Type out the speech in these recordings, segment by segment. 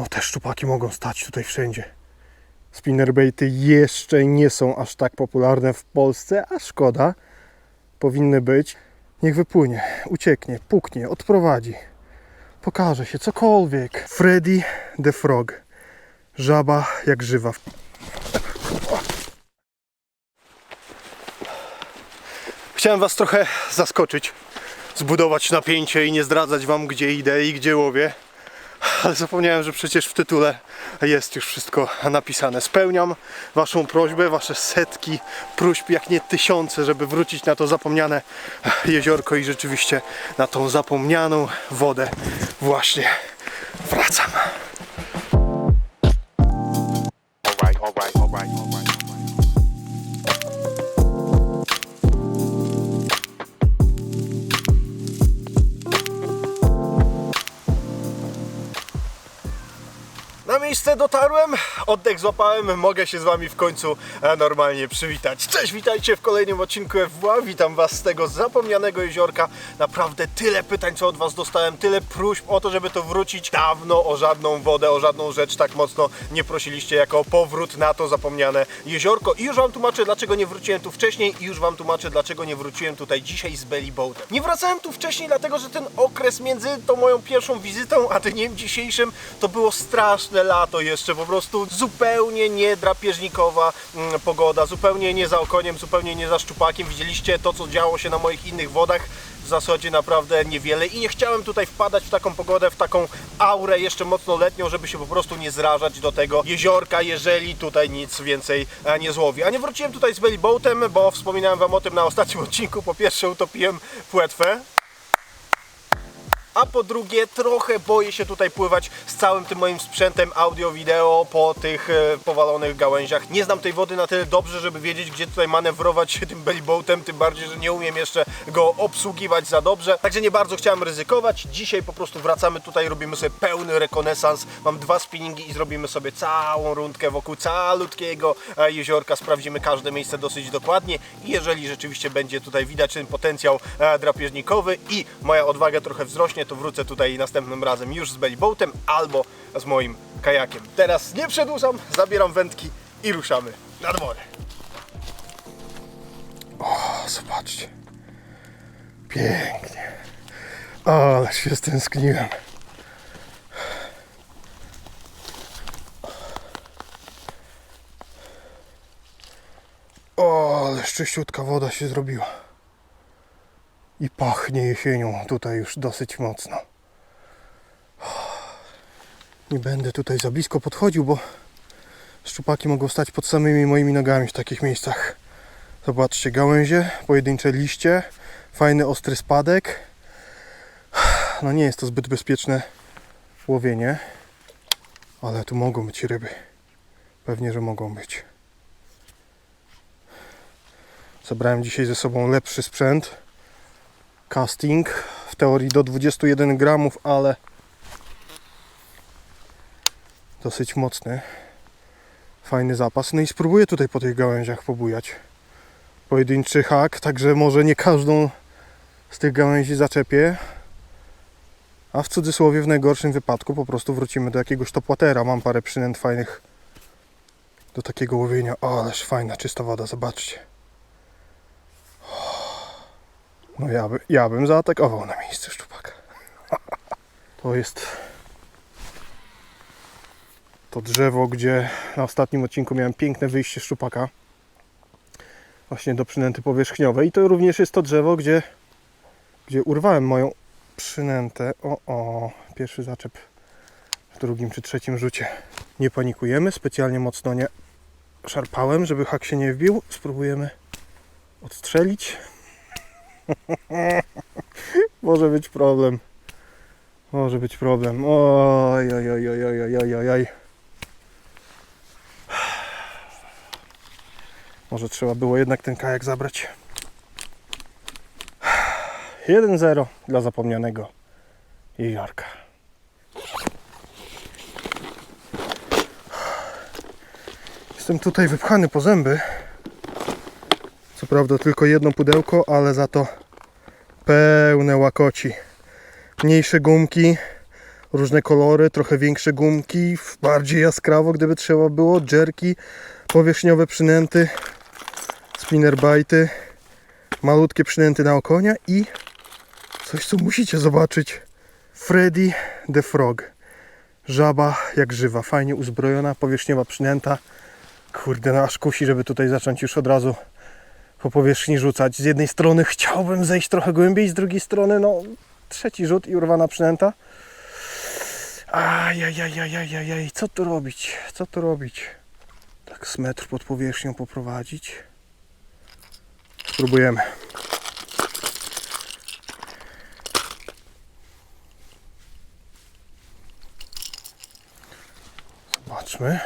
No te szczupaki mogą stać tutaj wszędzie. Spinnerbaity jeszcze nie są aż tak popularne w Polsce, a szkoda. Powinny być. Niech wypłynie, ucieknie, puknie, odprowadzi. Pokaże się cokolwiek. Freddy the Frog. Żaba jak żywa. Chciałem Was trochę zaskoczyć, zbudować napięcie i nie zdradzać Wam, gdzie idę i gdzie łowię. Ale zapomniałem, że przecież w tytule jest już wszystko napisane. Spełniam Waszą prośbę, Wasze setki próśb, jak nie tysiące, żeby wrócić na to zapomniane jeziorko i rzeczywiście na tą zapomnianą wodę właśnie wracam. Dotarłem, oddech złapałem, mogę się z Wami w końcu e, normalnie przywitać. Cześć, witajcie w kolejnym odcinku FWA, witam Was z tego zapomnianego jeziorka. Naprawdę tyle pytań, co od Was dostałem, tyle próśb o to, żeby to wrócić. Dawno o żadną wodę, o żadną rzecz tak mocno nie prosiliście, jako powrót na to zapomniane jeziorko. I już Wam tłumaczę, dlaczego nie wróciłem tu wcześniej i już Wam tłumaczę, dlaczego nie wróciłem tutaj dzisiaj z Belly Boatem. Nie wracałem tu wcześniej, dlatego że ten okres między tą moją pierwszą wizytą, a dniem dzisiejszym to było straszne lato jeszcze, po prostu zupełnie nie drapieżnikowa mm, pogoda, zupełnie nie za okoniem, zupełnie nie za szczupakiem. Widzieliście to, co działo się na moich innych wodach. W zasadzie naprawdę niewiele i nie chciałem tutaj wpadać w taką pogodę, w taką aurę jeszcze mocno letnią, żeby się po prostu nie zrażać do tego jeziorka, jeżeli tutaj nic więcej e, nie złowi. A nie wróciłem tutaj z belly boatem, bo wspominałem Wam o tym na ostatnim odcinku. Po pierwsze utopiłem płetwę, a po drugie trochę boję się tutaj pływać z całym tym moim sprzętem audio, wideo po tych e, powalonych gałęziach. Nie znam tej wody na tyle dobrze, żeby wiedzieć gdzie tutaj manewrować się tym bellyboatem, tym bardziej, że nie umiem jeszcze go obsługiwać za dobrze. Także nie bardzo chciałem ryzykować. Dzisiaj po prostu wracamy tutaj, robimy sobie pełny rekonesans. Mam dwa spinningi i zrobimy sobie całą rundkę wokół calutkiego e, jeziorka. Sprawdzimy każde miejsce dosyć dokładnie jeżeli rzeczywiście będzie tutaj widać ten potencjał e, drapieżnikowy i moja odwaga trochę wzrośnie, to wrócę tutaj następnym razem już z bellyboatem albo z moim kajakiem. Teraz nie przedłużam, zabieram wędki i ruszamy nad morze. O, zobaczcie. Pięknie. Ale się stęskniłem. O, ale szczęściutka woda się zrobiła. I pachnie jesienią tutaj już dosyć mocno. Nie będę tutaj za blisko podchodził, bo szczupaki mogą stać pod samymi moimi nogami w takich miejscach. Zobaczcie, gałęzie, pojedyncze liście, fajny ostry spadek. No nie jest to zbyt bezpieczne łowienie, ale tu mogą być ryby. Pewnie, że mogą być. Zabrałem dzisiaj ze sobą lepszy sprzęt. Casting w teorii do 21 gramów, ale dosyć mocny. Fajny zapas. No i spróbuję tutaj po tych gałęziach pobujać. Pojedynczy hak, także może nie każdą z tych gałęzi zaczepię. A w cudzysłowie w najgorszym wypadku po prostu wrócimy do jakiegoś topłatera. Mam parę przynęt fajnych do takiego łowienia. O, ależ fajna, czysta woda, zobaczcie. No ja, by, ja bym zaatakował na miejscu szczupaka. To jest to drzewo, gdzie na ostatnim odcinku miałem piękne wyjście szczupaka. Właśnie do przynęty powierzchniowej. I to również jest to drzewo, gdzie, gdzie urwałem moją przynętę. O, o, pierwszy zaczep w drugim czy trzecim rzucie. Nie panikujemy, specjalnie mocno nie szarpałem, żeby hak się nie wbił. Spróbujemy odstrzelić. Może być problem. Może być problem. Oj, oj, oj, oj, oj, oj, oj, oj. Może trzeba było jednak ten kajak zabrać. 1-0 dla zapomnianego jeziorka. Jestem tutaj wypchany po zęby. Co prawda tylko jedno pudełko, ale za to pełne łakoci. Mniejsze gumki, różne kolory, trochę większe gumki, bardziej jaskrawo gdyby trzeba było, jerki, powierzchniowe przynęty, spinnerbajty, malutkie przynęty na okonia i coś co musicie zobaczyć. Freddy the Frog. Żaba jak żywa, fajnie uzbrojona, powierzchniowa przynęta. Kurde, no aż kusi, żeby tutaj zacząć już od razu po powierzchni rzucać. Z jednej strony chciałbym zejść trochę głębiej, z drugiej strony no trzeci rzut i urwana przynęta. Ajajajajajajaj, co tu robić? Co tu robić? Tak z metr pod powierzchnią poprowadzić. Spróbujemy. Zobaczmy.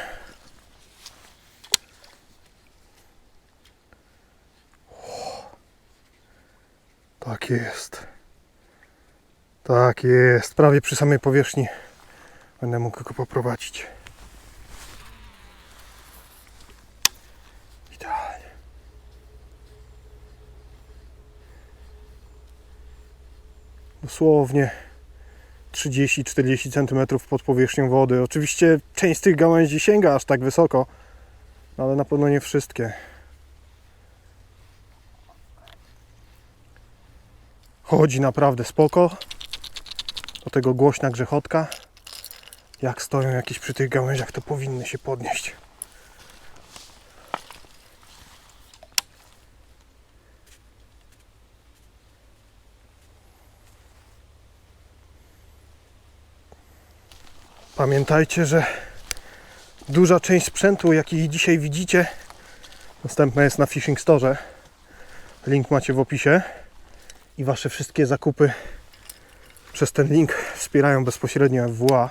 Tak jest. Tak jest. Prawie przy samej powierzchni będę mógł go poprowadzić. Idealnie. Dosłownie 30-40 cm pod powierzchnią wody. Oczywiście część z tych gałęzi sięga aż tak wysoko, ale na pewno nie wszystkie. Chodzi naprawdę spoko. Do tego głośna grzechotka. Jak stoją jakieś przy tych gałęziach, to powinny się podnieść. Pamiętajcie, że duża część sprzętu, jaki dzisiaj widzicie, dostępna jest na Fishing Store. Link macie w opisie i Wasze wszystkie zakupy przez ten link wspierają bezpośrednio FWA.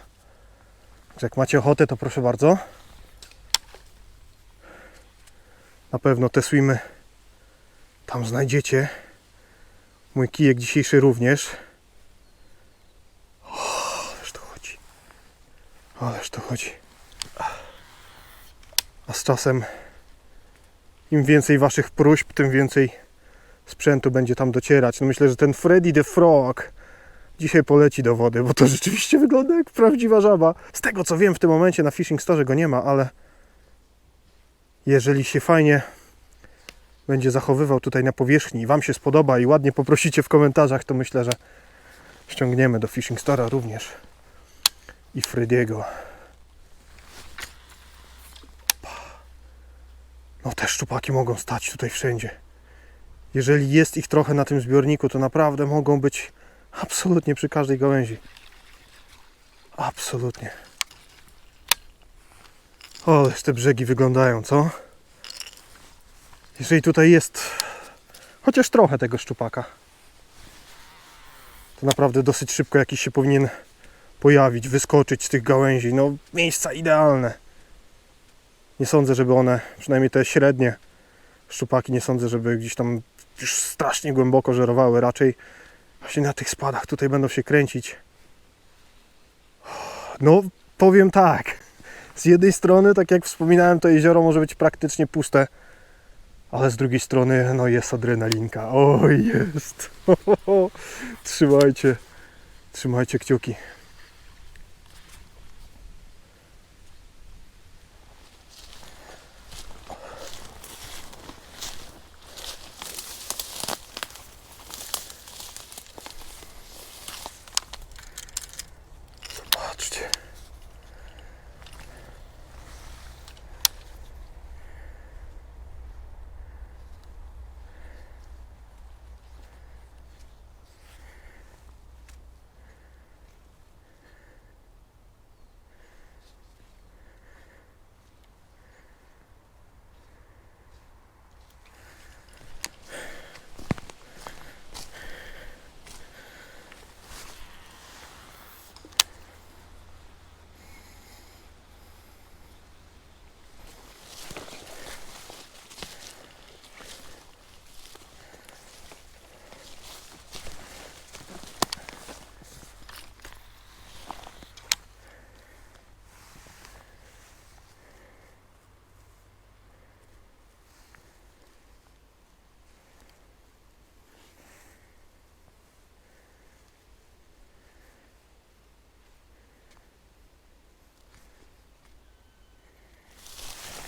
Także jak macie ochotę, to proszę bardzo. Na pewno te swimy tam znajdziecie. Mój kijek dzisiejszy również. O, ależ to chodzi. Ależ to chodzi. A z czasem im więcej Waszych próśb, tym więcej sprzętu będzie tam docierać. No myślę, że ten Freddy the Frog dzisiaj poleci do wody, bo to rzeczywiście wygląda jak prawdziwa żaba. Z tego co wiem, w tym momencie na Fishing Store go nie ma, ale jeżeli się fajnie będzie zachowywał tutaj na powierzchni i Wam się spodoba i ładnie poprosicie w komentarzach, to myślę, że ściągniemy do Fishing Store'a również i Frediego. No te szczupaki mogą stać tutaj wszędzie jeżeli jest ich trochę na tym zbiorniku, to naprawdę mogą być absolutnie przy każdej gałęzi. Absolutnie. Ależ te brzegi wyglądają, co? Jeżeli tutaj jest chociaż trochę tego szczupaka, to naprawdę dosyć szybko jakiś się powinien pojawić, wyskoczyć z tych gałęzi. No, miejsca idealne. Nie sądzę, żeby one, przynajmniej te średnie szczupaki, nie sądzę, żeby gdzieś tam już strasznie głęboko żerowały. Raczej właśnie na tych spadach tutaj będą się kręcić. No, powiem tak. Z jednej strony, tak jak wspominałem, to jezioro może być praktycznie puste, ale z drugiej strony, no jest adrenalinka. O, jest. Trzymajcie, trzymajcie kciuki.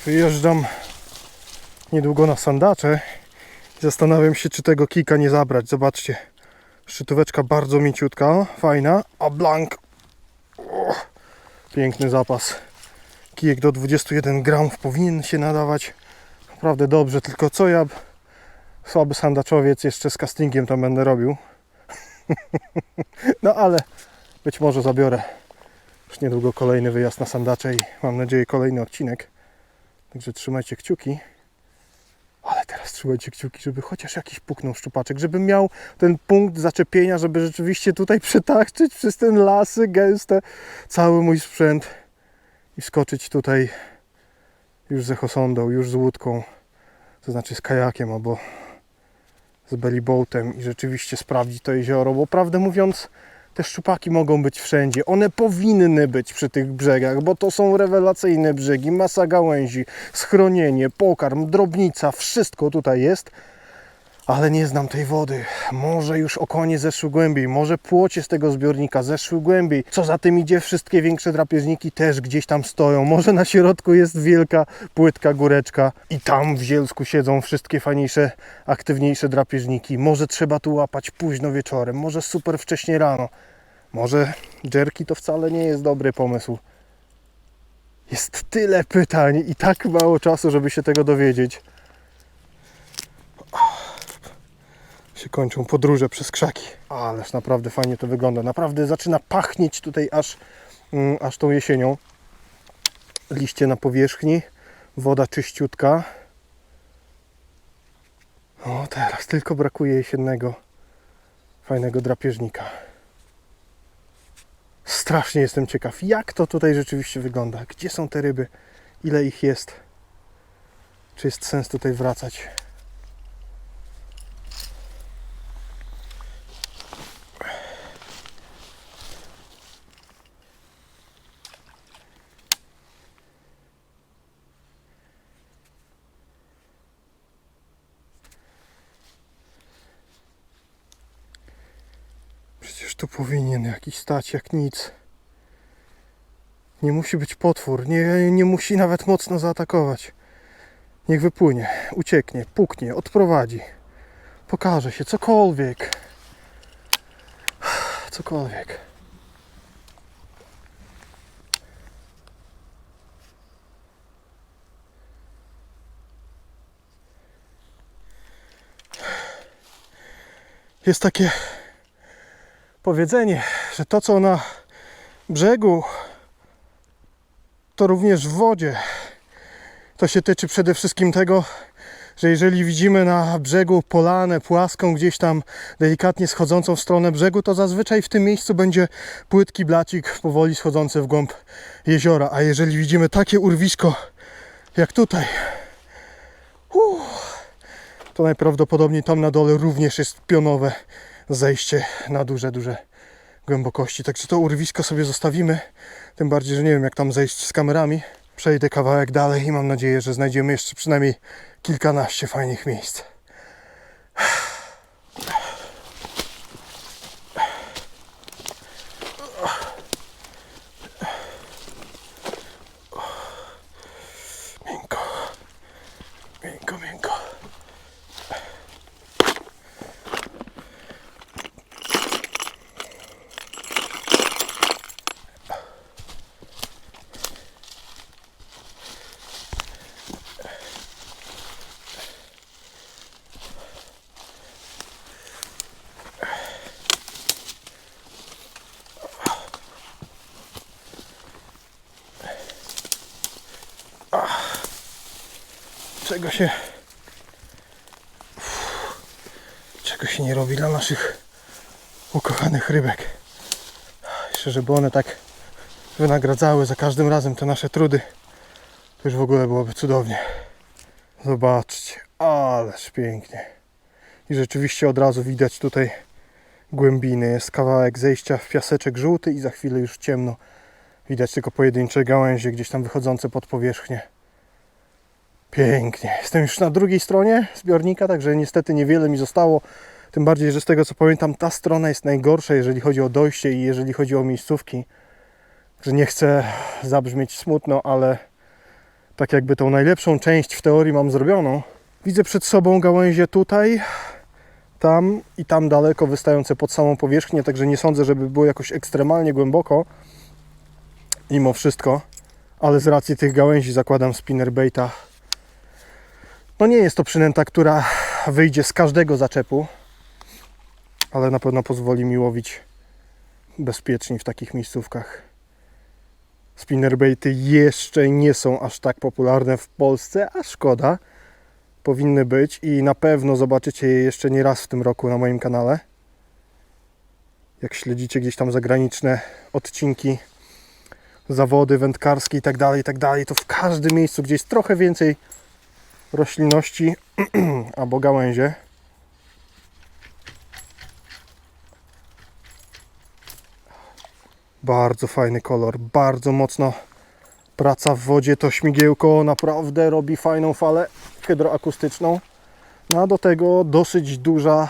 Wyjeżdżam niedługo na sandacze zastanawiam się, czy tego kika nie zabrać. Zobaczcie, szczytóweczka bardzo mięciutka, fajna, a blank, o, piękny zapas. Kijek do 21 gramów powinien się nadawać naprawdę dobrze, tylko co ja, słaby sandaczowiec, jeszcze z castingiem tam będę robił. no ale być może zabiorę już niedługo kolejny wyjazd na sandacze i mam nadzieję kolejny odcinek. Także trzymajcie kciuki. Ale teraz trzymajcie kciuki, żeby chociaż jakiś puknął szczupaczek, żebym miał ten punkt zaczepienia, żeby rzeczywiście tutaj przetachczyć przez ten lasy gęste cały mój sprzęt i skoczyć tutaj już z echosondą, już z łódką, to znaczy z kajakiem albo z bellyboatem i rzeczywiście sprawdzić to jezioro, bo prawdę mówiąc te szczupaki mogą być wszędzie. One powinny być przy tych brzegach, bo to są rewelacyjne brzegi, masa gałęzi, schronienie, pokarm, drobnica, wszystko tutaj jest. Ale nie znam tej wody. Może już okonie zeszły głębiej, może płocie z tego zbiornika zeszły głębiej. Co za tym idzie, wszystkie większe drapieżniki też gdzieś tam stoją. Może na środku jest wielka, płytka góreczka i tam w zielsku siedzą wszystkie fajniejsze, aktywniejsze drapieżniki. Może trzeba tu łapać późno wieczorem, może super wcześnie rano. Może jerki to wcale nie jest dobry pomysł. Jest tyle pytań i tak mało czasu, żeby się tego dowiedzieć. Się kończą podróże przez krzaki. Ależ naprawdę fajnie to wygląda. Naprawdę zaczyna pachnieć tutaj aż, mm, aż tą jesienią. Liście na powierzchni, woda czyściutka. O, teraz tylko brakuje jesiennego fajnego drapieżnika. Strasznie jestem ciekaw, jak to tutaj rzeczywiście wygląda. Gdzie są te ryby? Ile ich jest? Czy jest sens tutaj wracać? Przecież tu powinien jakiś stać jak nic. Nie musi być potwór, nie, nie musi nawet mocno zaatakować. Niech wypłynie, ucieknie, puknie, odprowadzi. Pokaże się, cokolwiek. Cokolwiek. Jest takie powiedzenie, że to co na brzegu, to również w wodzie. To się tyczy przede wszystkim tego, że jeżeli widzimy na brzegu polanę płaską, gdzieś tam delikatnie schodzącą w stronę brzegu, to zazwyczaj w tym miejscu będzie płytki blacik powoli schodzący w głąb jeziora. A jeżeli widzimy takie urwisko jak tutaj, to najprawdopodobniej tam na dole również jest pionowe zejście na duże, duże głębokości. Także to urwisko sobie zostawimy. Tym bardziej, że nie wiem jak tam zejść z kamerami. Przejdę kawałek dalej i mam nadzieję, że znajdziemy jeszcze przynajmniej kilkanaście fajnych miejsc. Czego się czego się nie robi dla naszych ukochanych rybek. Jeszcze żeby one tak wynagradzały za każdym razem te nasze trudy, to już w ogóle byłoby cudownie. Zobaczcie, ależ pięknie. I rzeczywiście od razu widać tutaj głębiny. Jest kawałek zejścia w piaseczek żółty i za chwilę już ciemno. Widać tylko pojedyncze gałęzie gdzieś tam wychodzące pod powierzchnię. Pięknie. Jestem już na drugiej stronie zbiornika, także niestety niewiele mi zostało. Tym bardziej, że z tego co pamiętam, ta strona jest najgorsza, jeżeli chodzi o dojście i jeżeli chodzi o miejscówki. Że nie chcę zabrzmieć smutno, ale tak jakby tą najlepszą część w teorii mam zrobioną. Widzę przed sobą gałęzie tutaj, tam i tam daleko wystające pod samą powierzchnię, także nie sądzę, żeby było jakoś ekstremalnie głęboko. Mimo wszystko, ale z racji tych gałęzi zakładam spinnerbaita. No nie jest to przynęta, która wyjdzie z każdego zaczepu, ale na pewno pozwoli mi łowić bezpiecznie w takich miejscówkach. Spinnerbaity jeszcze nie są aż tak popularne w Polsce, a szkoda. Powinny być i na pewno zobaczycie je jeszcze nie raz w tym roku na moim kanale. Jak śledzicie gdzieś tam zagraniczne odcinki, zawody wędkarskie i tak dalej, i tak to w każdym miejscu, gdzie jest trochę więcej roślinności albo gałęzie, Bardzo fajny kolor, bardzo mocno praca w wodzie. To śmigiełko naprawdę robi fajną falę hydroakustyczną. No a do tego dosyć duża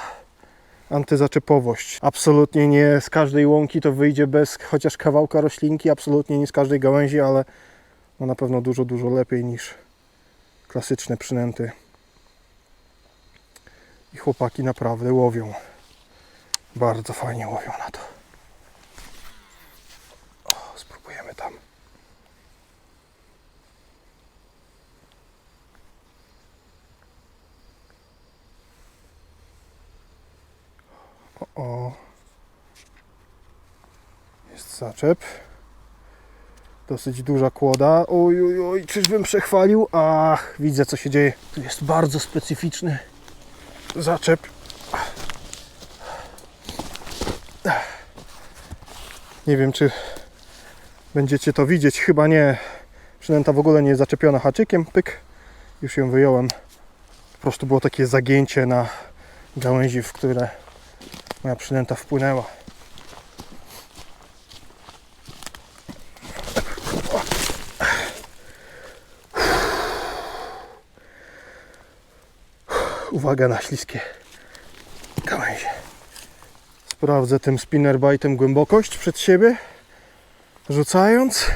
antyzaczepowość. Absolutnie nie z każdej łąki to wyjdzie bez chociaż kawałka roślinki, absolutnie nie z każdej gałęzi, ale no na pewno dużo, dużo lepiej niż klasyczne przynęty. I chłopaki naprawdę łowią. Bardzo fajnie łowią na to. O, spróbujemy tam. O, o. Jest zaczep. Dosyć duża kłoda. Oj, oj, oj, czyżbym przechwalił? Ach, widzę co się dzieje. Tu jest bardzo specyficzny zaczep. Nie wiem, czy będziecie to widzieć. Chyba nie. Przynęta w ogóle nie jest zaczepiona haczykiem. Pyk. Już ją wyjąłem. Po prostu było takie zagięcie na gałęzi, w które moja przynęta wpłynęła. Uwaga na śliskie gałęzie. Sprawdzę tym spinnerbaitem głębokość przed siebie, rzucając.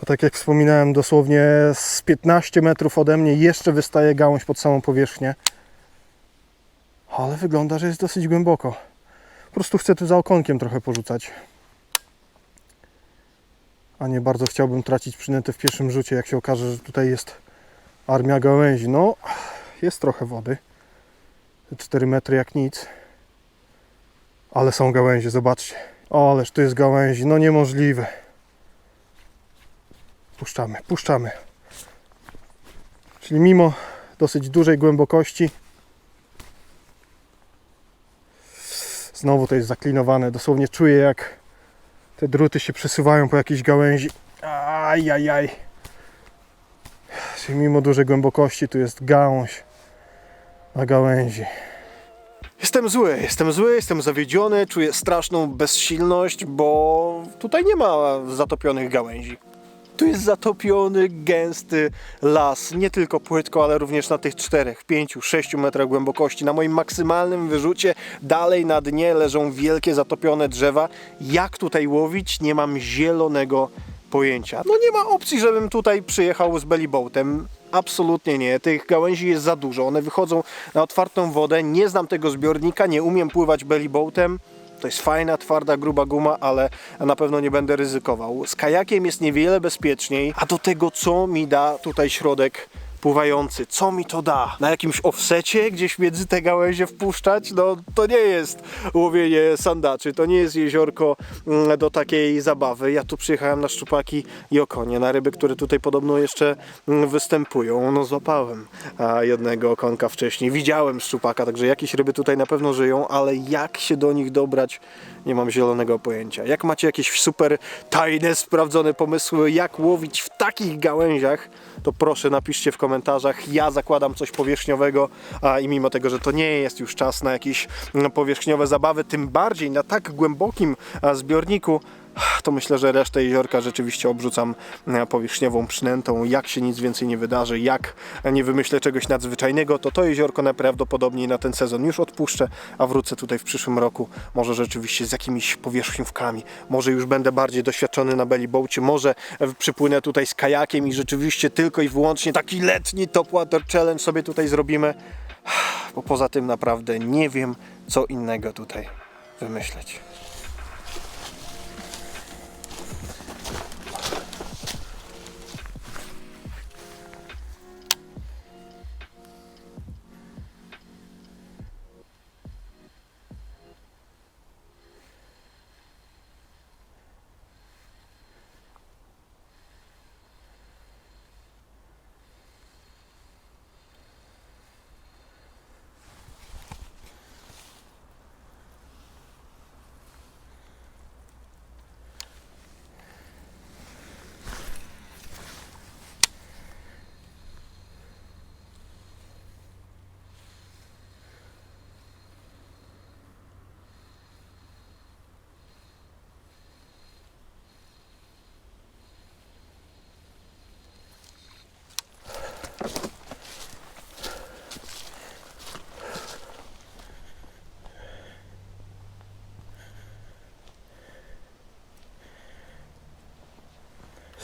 Bo tak jak wspominałem, dosłownie z 15 metrów ode mnie jeszcze wystaje gałąź pod samą powierzchnię. Ale wygląda, że jest dosyć głęboko. Po prostu chcę tu za okonkiem trochę porzucać. A nie bardzo chciałbym tracić przynętę w pierwszym rzucie, jak się okaże, że tutaj jest armia gałęzi. No, jest trochę wody. Te 4 metry jak nic. Ale są gałęzie, zobaczcie. O, ależ tu jest gałęzi, no niemożliwe. Puszczamy, puszczamy. Czyli mimo dosyć dużej głębokości Znowu to jest zaklinowane. Dosłownie czuję jak te druty się przesuwają po jakiejś gałęzi. Ajajaj. Czyli mimo dużej głębokości tu jest gałąź na gałęzi. Jestem zły, jestem zły, jestem zawiedziony, czuję straszną bezsilność, bo tutaj nie ma zatopionych gałęzi. Tu jest zatopiony, gęsty las, nie tylko płytko, ale również na tych 4, 5, 6 metrach głębokości. Na moim maksymalnym wyrzucie dalej na dnie leżą wielkie zatopione drzewa. Jak tutaj łowić? Nie mam zielonego pojęcia. No nie ma opcji, żebym tutaj przyjechał z bellyboatem. Absolutnie nie. Tych gałęzi jest za dużo. One wychodzą na otwartą wodę. Nie znam tego zbiornika, nie umiem pływać bellyboatem. To jest fajna, twarda, gruba guma, ale na pewno nie będę ryzykował. Z kajakiem jest niewiele bezpieczniej, a do tego co mi da tutaj środek pływający, co mi to da? Na jakimś offsecie gdzieś między te gałęzie wpuszczać? No to nie jest łowienie sandaczy, to nie jest jeziorko mm, do takiej zabawy. Ja tu przyjechałem na szczupaki i okonie, na ryby, które tutaj podobno jeszcze mm, występują. No złapałem jednego okonka wcześniej, widziałem szczupaka, także jakieś ryby tutaj na pewno żyją, ale jak się do nich dobrać, nie mam zielonego pojęcia. Jak macie jakieś super tajne, sprawdzone pomysły, jak łowić w takich gałęziach, to proszę napiszcie w komentarzach. Ja zakładam coś powierzchniowego a, i mimo tego, że to nie jest już czas na jakieś mm, powierzchniowe zabawy, tym bardziej na tak głębokim zbiorniku, to myślę, że resztę jeziorka rzeczywiście obrzucam e, powierzchniową przynętą. Jak się nic więcej nie wydarzy, jak nie wymyślę czegoś nadzwyczajnego, to to jeziorko najprawdopodobniej na ten sezon już odpuszczę, a wrócę tutaj w przyszłym roku. Może rzeczywiście z jakimiś powierzchniówkami, może już będę bardziej doświadczony na belly boacie, może e, przypłynę tutaj z kajakiem i rzeczywiście tylko i wyłącznie taki letni top water challenge sobie tutaj zrobimy. Bo poza tym naprawdę nie wiem, co innego tutaj wymyśleć.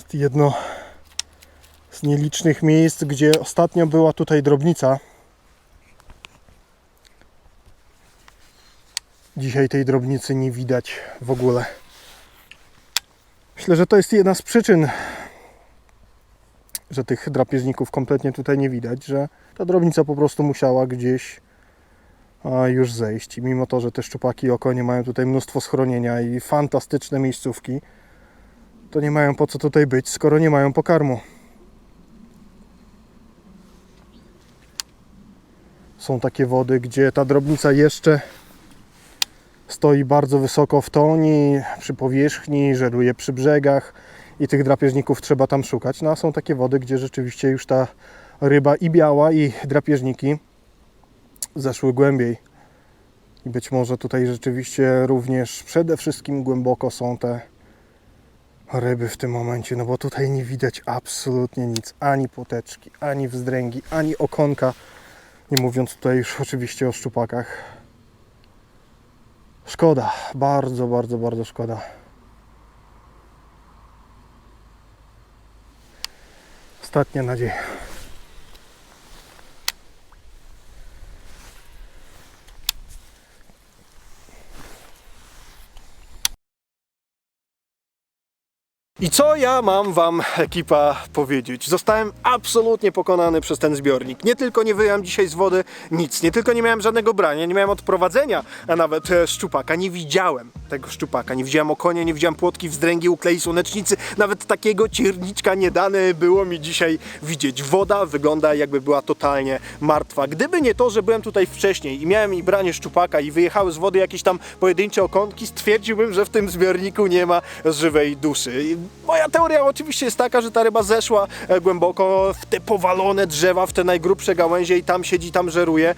Jest jedno z nielicznych miejsc, gdzie ostatnio była tutaj drobnica. Dzisiaj tej drobnicy nie widać w ogóle. Myślę, że to jest jedna z przyczyn, że tych drapieżników kompletnie tutaj nie widać, że ta drobnica po prostu musiała gdzieś już zejść. I mimo to, że te szczupaki i okonie mają tutaj mnóstwo schronienia i fantastyczne miejscówki, to nie mają po co tutaj być, skoro nie mają pokarmu. Są takie wody, gdzie ta drobnica jeszcze stoi bardzo wysoko w toni, przy powierzchni, żeruje przy brzegach i tych drapieżników trzeba tam szukać. No a są takie wody, gdzie rzeczywiście już ta ryba i biała, i drapieżniki zeszły głębiej. I być może tutaj rzeczywiście również przede wszystkim głęboko są te ryby w tym momencie, no bo tutaj nie widać absolutnie nic, ani poteczki, ani wzdręgi, ani okonka, nie mówiąc tutaj już oczywiście o szczupakach. Szkoda, bardzo, bardzo, bardzo szkoda. Ostatnia nadzieja. I co ja mam wam, ekipa, powiedzieć? Zostałem absolutnie pokonany przez ten zbiornik. Nie tylko nie wyjąłem dzisiaj z wody nic, nie tylko nie miałem żadnego brania, nie miałem odprowadzenia, a nawet e, szczupaka. Nie widziałem tego szczupaka, nie widziałem okonia, nie widziałem płotki, wzdręgi, uklei, słonecznicy. Nawet takiego cierniczka nie dane było mi dzisiaj widzieć. Woda wygląda jakby była totalnie martwa. Gdyby nie to, że byłem tutaj wcześniej i miałem i branie szczupaka i wyjechały z wody jakieś tam pojedyncze okonki, stwierdziłbym, że w tym zbiorniku nie ma żywej duszy. Moja teoria oczywiście jest taka, że ta ryba zeszła e, głęboko w te powalone drzewa, w te najgrubsze gałęzie i tam siedzi, tam żeruje.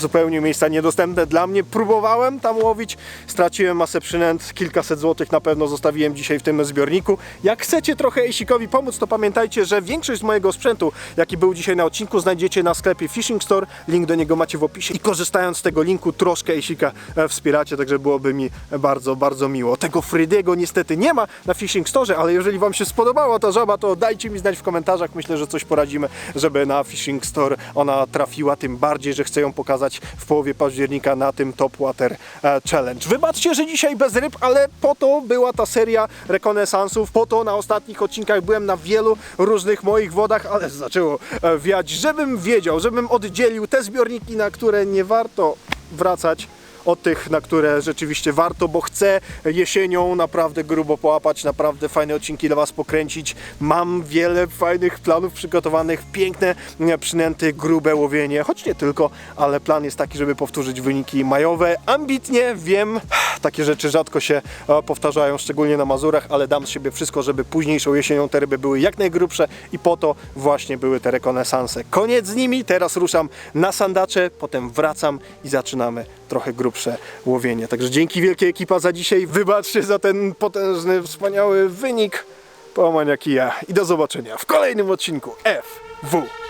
Zupełnie miejsca niedostępne dla mnie. Próbowałem tam łowić, straciłem masę przynęt, kilkaset złotych na pewno zostawiłem dzisiaj w tym zbiorniku. Jak chcecie trochę Ejsikowi pomóc, to pamiętajcie, że większość z mojego sprzętu, jaki był dzisiaj na odcinku, znajdziecie na sklepie Fishing Store. Link do niego macie w opisie i korzystając z tego linku troszkę Ejsika e, wspieracie, także byłoby mi bardzo, bardzo miło. Tego Frydiego niestety nie ma na Fishing Store, ale jeżeli Wam się spodobała ta żaba, to dajcie mi znać w komentarzach. Myślę, że coś poradzimy, żeby na Fishing Store ona trafiła, tym bardziej, że chcę ją pokazać w połowie października na tym Top Water e, Challenge. Wybaczcie, że dzisiaj bez ryb, ale po to była ta seria rekonesansów, po to na ostatnich odcinkach byłem na wielu różnych moich wodach, ale zaczęło e, wiać, żebym wiedział, żebym oddzielił te zbiorniki, na które nie warto wracać od tych, na które rzeczywiście warto, bo chcę jesienią naprawdę grubo połapać, naprawdę fajne odcinki dla Was pokręcić. Mam wiele fajnych planów przygotowanych, piękne e, przynęty, grube łowienie, choć nie tylko, ale plan jest taki, żeby powtórzyć wyniki majowe. Ambitnie, wiem, takie rzeczy rzadko się e, powtarzają, szczególnie na Mazurach, ale dam z siebie wszystko, żeby późniejszą jesienią te ryby były jak najgrubsze i po to właśnie były te rekonesanse. Koniec z nimi, teraz ruszam na sandacze, potem wracam i zaczynamy trochę grubsze łowienie. Także dzięki wielkie ekipa za dzisiaj. Wybaczcie za ten potężny, wspaniały wynik. Połamania kija i do zobaczenia w kolejnym odcinku FW.